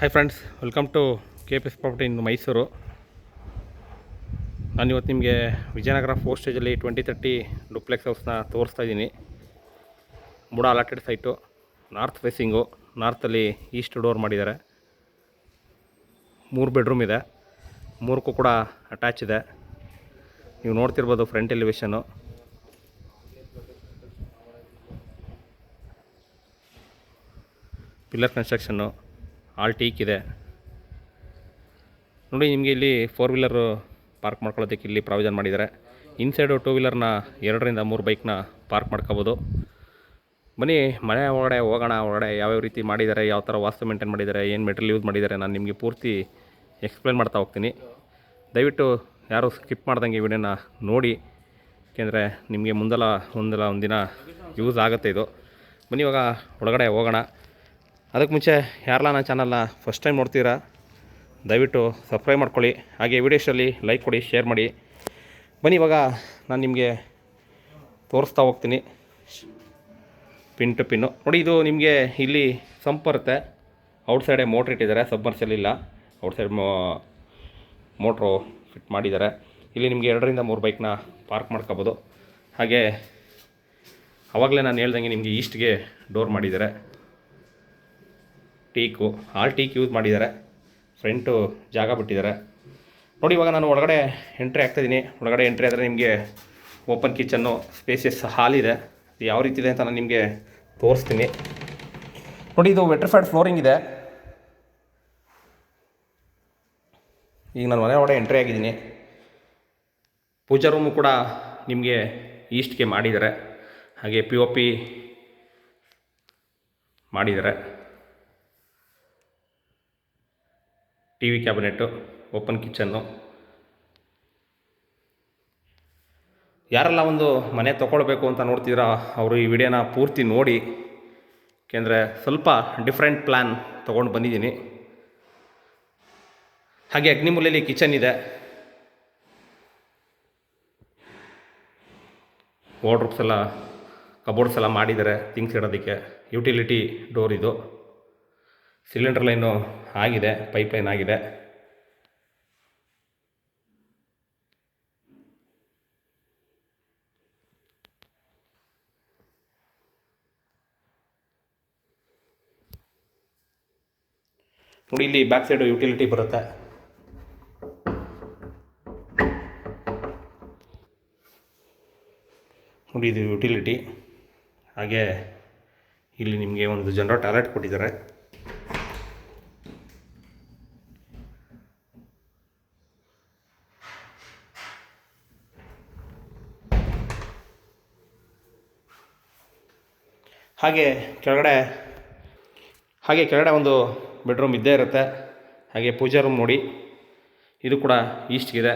Hi friends welcome to K P S property in Mysuru ನಾನಿವತ್ತು ನಿಮಗೆ Vijayanagar four ಸ್ಟೇಜಲ್ಲಿ twenty thirty duplex ಹೌಸ್ನ ತೋರಿಸ್ತಾ ಇದ್ದೀನಿ. ಬುಡ ಅಲಾಟೆಡ್ ಸೈಟು ನಾರ್ತ್ ಫೇಸಿಂಗು ನಾರ್ತಲ್ಲಿ ಈಸ್ಟ್ ಡೋರ್ ಮಾಡಿದ್ದಾರೆ. ಮೂರು ಬೆಡ್ರೂಮ್ ಇದೆ. ಮೂರಕ್ಕೂ ಕೂಡ ಅಟ್ಯಾಚ್ ಇದೆ. ನೀವು ನೋಡ್ತಿರ್ಬೋದು ಫ್ರಂಟ್ ಎಲಿವೇಶನು ಪಿಲ್ಲರ್ ಕನ್ಸ್ಟ್ರಕ್ಷನ್ನು ಆಲ್ ಟೀಕ್ ಇದೆ. ನೋಡಿ, ನಿಮಗೆ ಇಲ್ಲಿ ಫೋರ್ ವೀಲರು ಪಾರ್ಕ್ ಮಾಡ್ಕೊಳ್ಳೋದಕ್ಕೆ ಇಲ್ಲಿ ಪ್ರಾವಿಷನ್ ಮಾಡಿದ್ದಾರೆ. ಇನ್ಸೈಡು ಟೂ ವೀಲರ್ನ ಎರಡರಿಂದ ಮೂರು ಬೈಕ್ನ ಪಾರ್ಕ್ ಮಾಡ್ಕೋಬೋದು. ಬನ್ನಿ, ಮನೆ ಒಳಗಡೆ ಹೋಗೋಣ, ಒಳಗಡೆ ಯಾವ್ಯಾವ ರೀತಿ ಮಾಡಿದ್ದಾರೆ, ಯಾವ ಥರ ವಾಸ್ತು ಮೇಂಟೈನ್ ಮಾಡಿದ್ದಾರೆ, ಏನು ಮೆಟೀರಿಯಲ್ ಯೂಸ್ ಮಾಡಿದ್ದಾರೆ, ನಾನು ನಿಮಗೆ ಪೂರ್ತಿ ಎಕ್ಸ್ಪ್ಲೇನ್ ಮಾಡ್ತಾ ಹೋಗ್ತೀನಿ. ದಯವಿಟ್ಟು ಯಾರು ಸ್ಕಿಪ್ ಮಾಡ್ದಂಗೆ ವಿಡಿಯೋನ ನೋಡಿ. ಏಕೆಂದರೆ ನಿಮಗೆ ಮುಂದಲ ಒಂದಲ್ಲ ಒಂದಿನ ಯೂಸ್ ಆಗುತ್ತೆ ಇದು. ಬನ್ನಿ, ಇವಾಗ ಒಳಗಡೆ ಹೋಗೋಣ. ಅದಕ್ಕೆ ಮುಂಚೆ ಯಾರಲ್ಲ ನನ್ನ ಚಾನಲ್ನ ಫಸ್ಟ್ ಟೈಮ್ ನೋಡ್ತೀರಾ, ದಯವಿಟ್ಟು ಸಬ್ಸ್ಕ್ರೈಬ್ ಮಾಡ್ಕೊಳ್ಳಿ. ಹಾಗೆ ವಿಡಿಯೋಸಲ್ಲಿ ಲೈಕ್ ಕೊಡಿ ಶೇರ್ ಮಾಡಿ. ಬನ್ನಿ, ಇವಾಗ ನಾನು ನಿಮಗೆ ತೋರಿಸ್ತಾ ಹೋಗ್ತೀನಿ. Pin to pin. ನೋಡಿ, ಇದು ನಿಮಗೆ ಇಲ್ಲಿ ಸಂಪ್ ಬರುತ್ತೆ ಔಟ್ಸೈಡೆ ಮೋಟ್ರ್ ಇಟ್ಟಿದ್ದಾರೆ ಸಬ್ಮರ್ಸಲ್ ಇಲ್ಲ. ಔಟ್ಸೈಡ್ ಮೋ ಮೋಟ್ರು ಫಿಟ್ ಮಾಡಿದ್ದಾರೆ. ಇಲ್ಲಿ ನಿಮಗೆ ಎರಡರಿಂದ ಮೂರು ಬೈಕ್ನ ಪಾರ್ಕ್ ಮಾಡ್ಕೋಬೋದು. ಹಾಗೆ ಆವಾಗಲೇ ನಾನು ಹೇಳ್ದಂಗೆ ನಿಮಗೆ ಈಸ್ಟ್ಗೆ ಡೋರ್ ಮಾಡಿದ್ದಾರೆ. ಟೀಕು, ಆಲ್ ಟೀಕ್ ಯೂಸ್ ಮಾಡಿದ್ದಾರೆ. ಫ್ರಂಟು ಜಾಗ ಬಿಟ್ಟಿದ್ದಾರೆ. ನೋಡಿ, ಇವಾಗ ನಾನು ಒಳಗಡೆ ಎಂಟ್ರಿ ಆಗ್ತಾಯಿದ್ದೀನಿ ಒಳಗಡೆ ಎಂಟ್ರಿ ಆದರೆ ನಿಮಗೆ ಓಪನ್ ಕಿಚನ್ನು ಸ್ಪೇಸಿಯಸ್ ಹಾಲ್ ಇದೆ. ಇದು ಯಾವ ರೀತಿ ಇದೆ ಅಂತ ನಾನು ನಿಮಗೆ ತೋರಿಸ್ತೀನಿ. ನೋಡಿ, ಇದು ವೆಟ್ರಿಫೈಡ್ ಫ್ಲೋರಿಂಗ್ ಇದೆ. ಈಗ ನಾನು ಮನೆ ಒಳಗಡೆ ಎಂಟ್ರಿ ಆಗಿದ್ದೀನಿ ಪೂಜಾ ರೂಮು ಕೂಡ ನಿಮಗೆ ಈಸ್ಟ್ಗೆ ಮಾಡಿದ್ದಾರೆ. ಹಾಗೆ ಪಿ ಒ ಪಿ ಮಾಡಿದ್ದಾರೆ. T V cabinet open kitchen. ಯಾರೆಲ್ಲ ಒಂದು ಮನೆ ತೊಗೊಳ್ಬೇಕು ಅಂತ ನೋಡ್ತೀರಾ ಅವರು ಈ ವಿಡಿಯೋನ ಪೂರ್ತಿ ನೋಡಿ. ಏಕೆಂದರೆ ಸ್ವಲ್ಪ ಡಿಫ್ರೆಂಟ್ ಪ್ಲ್ಯಾನ್ ತೊಗೊಂಡು ಬಂದಿದ್ದೀನಿ. ಹಾಗೆ ಅಗ್ನಿಮೂಲೆಯಲ್ಲಿ ಕಿಚನ್ ಇದೆ. ವಾಡ್ರೂಪ್ಸ್ ಎಲ್ಲ ಕಬೋರ್ಡ್ಸ್ ಎಲ್ಲ ಮಾಡಿದ್ದಾರೆ ಥಿಂಗ್ಸ್ ಇಡೋದಕ್ಕೆ. ಯುಟಿಲಿಟಿ ಡೋರ್ ಇದು. ಸಿಲಿಂಡರ್ ಲೈನು ಆಗಿದೆ ಪೈಪ್ ಲೈನ್ ಆಗಿದೆ. ನೋಡಿ ಇಲ್ಲಿ ಬ್ಯಾಕ್ ಸೈಡು ಯುಟಿಲಿಟಿ ಬರುತ್ತೆ. ನೋಡಿ ಇದು ಯುಟಿಲಿಟಿ ಹಾಗೆ ಇಲ್ಲಿ ನಿಮಗೆ ಒಂದು ಜನರಲ್ ಟಾಯ್ಲೆಟ್ ಕೊಟ್ಟಿದ್ದಾರೆ. ಹಾಗೆ ಕೆಳಗಡೆ ಹಾಗೆ ಕೆಳಗಡೆ ಒಂದು ಬೆಡ್ರೂಮ್ ಇದ್ದೇ ಇರುತ್ತೆ. ಹಾಗೆ ಪೂಜಾ ರೂಮ್ ನೋಡಿ. ಇದು ಕೂಡ ಈಸ್ಟ್ಗಿದೆ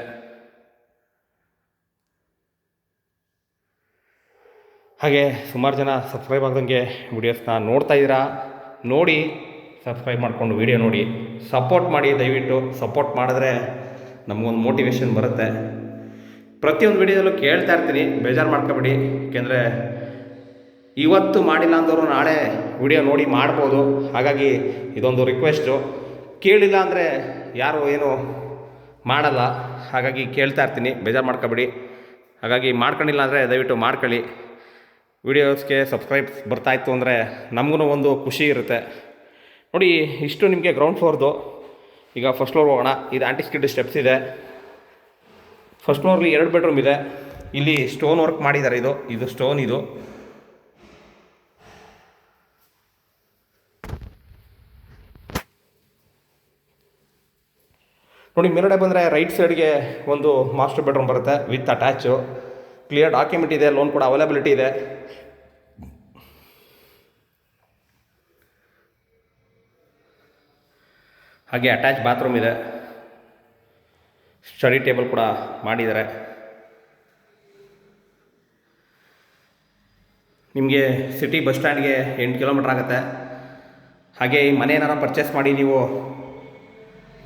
ಹಾಗೆ ಸುಮಾರು ಜನ ಸಬ್ಸ್ಕ್ರೈಬ್ ಆಗ್ದಂಗೆ ವಿಡಿಯೋಸ್ನ ನೋಡ್ತಾ ಇದ್ದೀರಾ? ನೋಡಿ ಸಬ್ಸ್ಕ್ರೈಬ್ ಮಾಡಿಕೊಂಡು ವಿಡಿಯೋ ನೋಡಿ. ಸಪೋರ್ಟ್ ಮಾಡಿ, ದಯವಿಟ್ಟು ಸಪೋರ್ಟ್ ಮಾಡಿದ್ರೆ ನಮಗೊಂದು ಮೋಟಿವೇಶನ್ ಬರುತ್ತೆ. ಪ್ರತಿಯೊಂದು ವಿಡಿಯೋದಲ್ಲೂ ಕೇಳ್ತಾ ಇರ್ತೀನಿ. ಬೇಜಾರು ಮಾಡ್ಕೊಬೇಡಿ. ಏಕೆಂದರೆ ಇವತ್ತು ಮಾಡಿಲ್ಲ ಅಂದವರು ನಾಳೆ ವಿಡಿಯೋ ನೋಡಿ ಮಾಡ್ಬೋದು. ಹಾಗಾಗಿ ಇದೊಂದು ರಿಕ್ವೆಸ್ಟು ಕೇಳಿಲ್ಲ ಅಂದರೆ ಯಾರು ಏನು ಮಾಡಲ್ಲ. ಹಾಗಾಗಿ ಕೇಳ್ತಾ ಇರ್ತೀನಿ. ಬೇಜಾರು ಮಾಡ್ಕೊಬೇಡಿ. ಹಾಗಾಗಿ ಮಾಡ್ಕೊಂಡಿಲ್ಲ ಅಂದರೆ ದಯವಿಟ್ಟು ಮಾಡ್ಕೊಳ್ಳಿ. ವಿಡಿಯೋಸ್ಗೆ ಸಬ್ಸ್ಕ್ರೈಬ್ಸ್ ಬರ್ತಾಯಿತ್ತು ಅಂದರೆ ನಮಗೂ ಒಂದು ಖುಷಿ ಇರುತ್ತೆ. ನೋಡಿ, ಇಷ್ಟು ನಿಮಗೆ ಗ್ರೌಂಡ್ ಫ್ಲೋರ್ದು ಈಗ ಫಸ್ಟ್ ಫ್ಲೋರ್ ಹೋಗೋಣ. ಇದು ಆಂಟಿಸ್ಕಿಡ್ ಸ್ಟೆಪ್ಸ್ ಇದೆ. ಫಸ್ಟ್ ಫ್ಲೋರ್ಲಿ ಎರಡು ಬೆಡ್ರೂಮ್ ಇದೆ. ಇಲ್ಲಿ ಸ್ಟೋನ್ ವರ್ಕ್ ಮಾಡಿದ್ದಾರೆ ಇದು. ಇದು ಸ್ಟೋನ್ ಇದು. ನೋಡಿ, ಮೇಲ್ಗಡೆ ಬಂದರೆ ರೈಟ್ ಸೈಡ್ಗೆ ಒಂದು ಮಾಸ್ಟರ್ ಬೆಡ್ರೂಮ್ ಬರುತ್ತೆ ವಿತ್ ಅಟ್ಯಾಚು ಕ್ಲಿಯರ್ ಡಾಕ್ಯುಮೆಂಟ್ ಇದೆ ಲೋನ್ ಕೂಡ ಅವೈಲಬಿಲಿಟಿ ಇದೆ. ಹಾಗೆ ಅಟ್ಯಾಚ್ ಬಾತ್ರೂಮ್ ಇದೆ. ಸ್ಟಡಿ ಟೇಬಲ್ ಕೂಡ ಮಾಡಿದ್ದಾರೆ. ನಿಮಗೆ ಸಿಟಿ ಬಸ್ ಸ್ಟ್ಯಾಂಡ್ಗೆ ಎಂಟು ಕಿಲೋಮೀಟ್ರ್ ಆಗುತ್ತೆ. ಹಾಗೆ ಈ ಮನೆ ಏನಾರ ಪರ್ಚೇಸ್ ಮಾಡಿ ನೀವು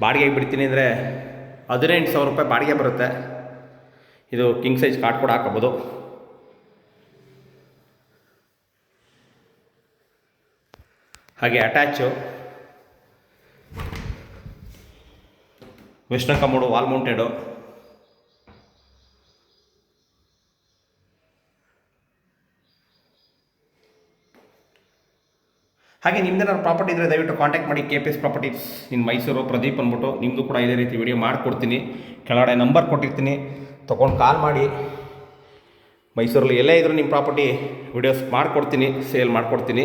ಬಾಡಿಗೆಗೆ ಬಿಡ್ತೀನಿ ಅಂದರೆ ಹದಿನೆಂಟು ಸಾವಿರ ರೂಪಾಯಿ ಬಾಡಿಗೆ ಬರುತ್ತೆ. ಇದು ಕಿಂಗ್ ಸೈಜ್ ಕಾಟ್ ಕೂಡ ಹಾಕೋಬೋದು ಹಾಗೆ ಅಟ್ಯಾಚು ವೆಸ್ಟರ್ನ್ ವಾಲ್ ಮೌಂಟೆಡು ಹಾಗೆ ನಿಮ್ದೇನಾದ್ರು ಪ್ರಾಪರ್ಟಿ ಇದ್ದರೆ ದಯವಿಟ್ಟು ಕಾಂಟ್ಯಾಕ್ಟ್ ಮಾಡಿ ಕೆ ಪಿ ಎಸ್ ಪ್ರಾಪರ್ಟೀಸ್ ನಿಮ್ಮ ಮೈಸೂರು, ಪ್ರದೀಪ್ ಅಂದ್ಬಿಟ್ಟು ನಿಮ್ಮದು ಕೂಡ ಇದೇ ರೀತಿ ವಿಡಿಯೋ ಮಾಡಿಕೊಡ್ತೀನಿ. ಕೆಳಗಡೆ ನಂಬರ್ ಕೊಟ್ಟಿರ್ತೀನಿ. ತೊಗೊಂಡು ಕಾಲ್ ಮಾಡಿ. ಮೈಸೂರಲ್ಲಿ ಎಲ್ಲೇ ಇದ್ದರೂ ನಿಮ್ಮ ಪ್ರಾಪರ್ಟಿ ವಿಡಿಯೋಸ್ ಮಾಡಿಕೊಡ್ತೀನಿ ಸೇಲ್ ಮಾಡಿಕೊಡ್ತೀನಿ.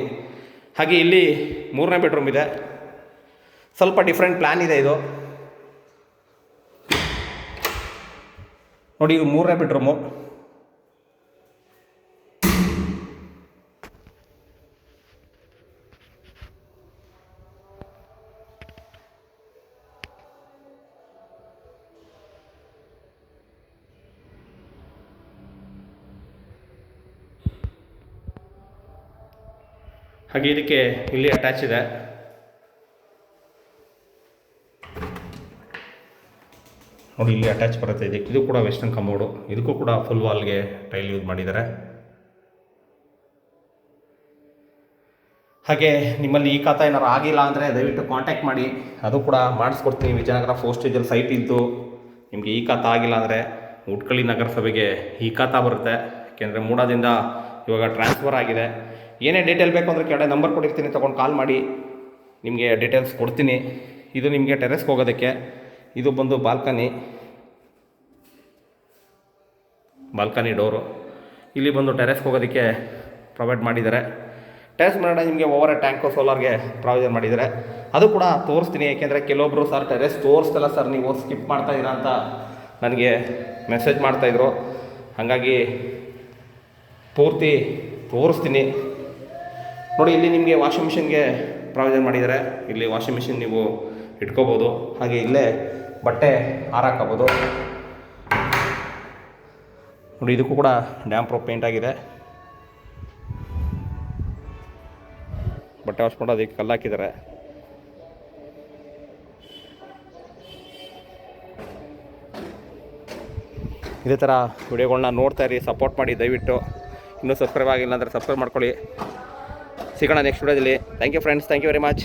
ಹಾಗೆ ಇಲ್ಲಿ ಮೂರನೇ ಬೆಡ್ರೂಮ್ ಇದೆ. ಸ್ವಲ್ಪ ಡಿಫ್ರೆಂಟ್ ಪ್ಲ್ಯಾನ್ ಇದೆ ಇದು. ನೋಡಿ ಮೂರನೇ ಬೆಡ್ರೂಮು ಹಾಗೆ ಇದಕ್ಕೆ ಇಲ್ಲಿ ಅಟ್ಯಾಚ್ ಇದೆ. ನೋಡಿ, ಇಲ್ಲಿ ಅಟ್ಯಾಚ್ ಬರುತ್ತೆ. ಇದಕ್ಕೆ ಇದು ಕೂಡ ವೆಸ್ಟರ್ನ್ ಕಮೋಡು ಇದಕ್ಕೂ ಕೂಡ ಫುಲ್ ವಾಲ್ಗೆ ಟೈಲ್ ಯೂಸ್ ಮಾಡಿದ್ದಾರೆ. ಹಾಗೆ ನಿಮ್ಮಲ್ಲಿ ಈ ಖಾತಾ ಏನಾರು ಆಗಿಲ್ಲ ಅಂದರೆ ದಯವಿಟ್ಟು ಕಾಂಟ್ಯಾಕ್ಟ್ ಮಾಡಿ. ಅದು ಕೂಡ ಮಾಡಿಸ್ಕೊಡ್ತೀನಿ. ವಿಜಯನಗರ ಫೋರ್ ಸ್ಟೇಜಲ್ಲಿ ಸೈಟ್ ಇದ್ದು ನಿಮಗೆ ಈ ಖಾತಾ ಆಗಿಲ್ಲ ಅಂದರೆ ಉಟ್ಕಳಿ ನಗರಸಭೆಗೆ ಈ ಖಾತಾ ಬರುತ್ತೆ. ಯಾಕೆಂದರೆ ಮೂಡಾದಿಂದ ಇವಾಗ ಟ್ರಾನ್ಸ್ಫರ್ ಆಗಿದೆ. ಏನೇ ಡೀಟೇಲ್ ಬೇಕು ಅಂದರೆ ಕೆಳಗಡೆ ನಂಬರ್ ಕೊಟ್ಟಿರ್ತೀನಿ, ತೊಗೊಂಡು ಕಾಲ್ ಮಾಡಿ. ನಿಮಗೆ ಡೀಟೇಲ್ಸ್ ಕೊಡ್ತೀನಿ. ಇದು ನಿಮಗೆ ಟೆರೆಸ್ಗೆ ಹೋಗೋದಕ್ಕೆ. ಇದು ಬಂದು ಬಾಲ್ಕನಿ ಬಾಲ್ಕನಿ ಡೋರು ಇಲ್ಲಿ ಬಂದು ಟೆರೆಸ್ಗೆ ಹೋಗೋದಕ್ಕೆ ಪ್ರೊವೈಡ್ ಮಾಡಿದ್ದಾರೆ. ಟೆರೆಸ್ ಮೇಲೆ ನಿಮಗೆ ಓವರ್ ಟ್ಯಾಂಕು ಸೋಲಾರ್ಗೆ ಪ್ರಾವಿಷನ್ ಮಾಡಿದ್ದಾರೆ. ಅದು ಕೂಡ ತೋರಿಸ್ತೀನಿ ಏಕೆಂದರೆ ಕೆಲವೊಬ್ಬರು ಸರ್ ಟೆರೆಸ್ ತೋರಿಸ್ತಲ್ಲ ಸರ್ ನೀವು ಸ್ಕಿಪ್ ಮಾಡ್ತಾ ಇದ್ದೀರಾ ಅಂತ ನನಗೆ ಮೆಸೇಜ್ ಮಾಡ್ತಾಯಿದ್ರು ಹಾಗಾಗಿ ಪೂರ್ತಿ ತೋರಿಸ್ತೀನಿ. ನೋಡಿ, ಇಲ್ಲಿ ನಿಮಗೆ ವಾಷಿಂಗ್ ಮಿಷಿನ್ಗೆ ಪ್ರಾವಿಷನ್ ಮಾಡಿದ್ದಾರೆ. ಇಲ್ಲಿ ವಾಷಿಂಗ್ ಮಿಷಿನ್ ನೀವು ಇಟ್ಕೋಬೋದು. ಹಾಗೆ ಇಲ್ಲೇ ಬಟ್ಟೆ ಹಾರಾಕೋಬೋದು ನೋಡಿ, ಇದಕ್ಕೂ ಕೂಡ ಡ್ಯಾಮ್ ಪ್ರೂಫ್ ಪೇಂಟ್ ಆಗಿದೆ. ಬಟ್ಟೆ ವಾಶ್ ಅದಕ್ಕೆ ಕಲ್ಲು ಹಾಕಿದ್ದಾರೆ ಇದೇ ಥರ ವಿಡಿಯೋಗಳನ್ನ ನೋಡ್ತಾ ಇರಿ ಸಪೋರ್ಟ್ ಮಾಡಿ, ದಯವಿಟ್ಟು. ಇನ್ನೂ ಸಬ್ಸ್ಕ್ರೈಬ್ ಆಗಿಲ್ಲ ಅಂದರೆ ಸಬ್ಸ್ಕ್ರೈಬ್ ಮಾಡ್ಕೊಳ್ಳಿ. ಸಿಗೋಣ ನೆಕ್ಸ್ಟ್ ವಿಡಿಯೋದಲ್ಲಿ thank you friends thank you very much